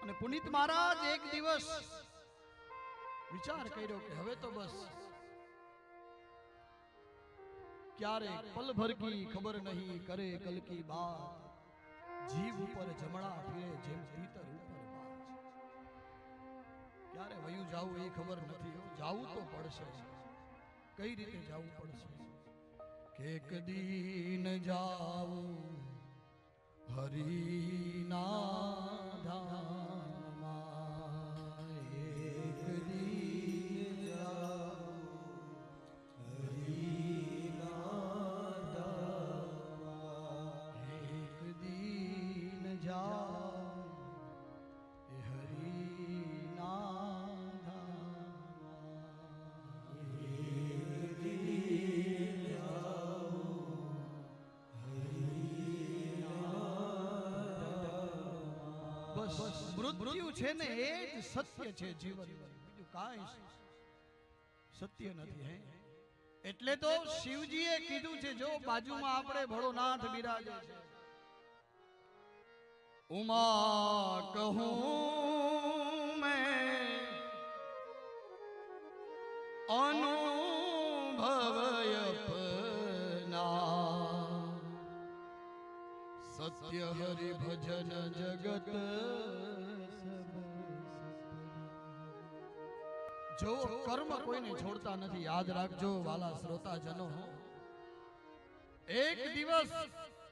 અને પુનિત મહારાજ એક દિવસ વિચાર કર્યો કે હવે તો બસ ક્યારે પલ ભર કી ખબર નહીં કરે કલ કી બાત જીવ ઉપર જમણા ફીરે જેમ તીતર ઉપર બાજ ક્યારે વયું જાવું એ ખબર નથી હો. જાવું તો પડશે કઈ રીતે જાવું પડશે કે એક દીન જાવું હરિના બસ મૃત્યુ છે ને એ જ સત્ય છે જીવન. બીજું કાંઈ સત્ય નથી હે? એટલે તો શિવજીએ કીધું છે જો બાજુમાં આપણે ભળોનાથ બિરાજે છે. ઉમા કહું મેં અનુભવ સત્ય હરિ ભજન જગત જો કર્મ કોઈને છોડતા નથી, યાદ રાખજો વાલા શ્રોતાજનો. એક દિવસ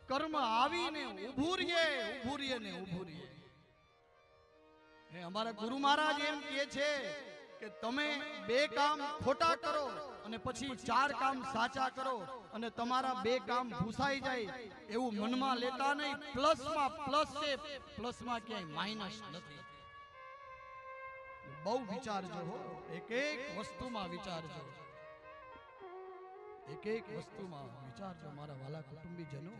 કર્મ આવીને ઉભું રહીએ ઉભું ને ઉભું અમારા ગુરુ મહારાજ એમ કહે છે કે તમે બે કામ ખોટા કરો અને પછી ચાર કામ સાચા કરો અને તમારા બે કામ ભૂસાઈ જાય એવું મનમાં લેતા નહીં. પ્લસમાં પ્લસ છે, પ્લસમાં ક્યાંય માઇનસ નથી. બહુ વિચારજો એક એક વસ્તુમાં વિચારજો. એક એક વસ્તુમાં વિચારજો મારા વાલા કુટુંબીજનો.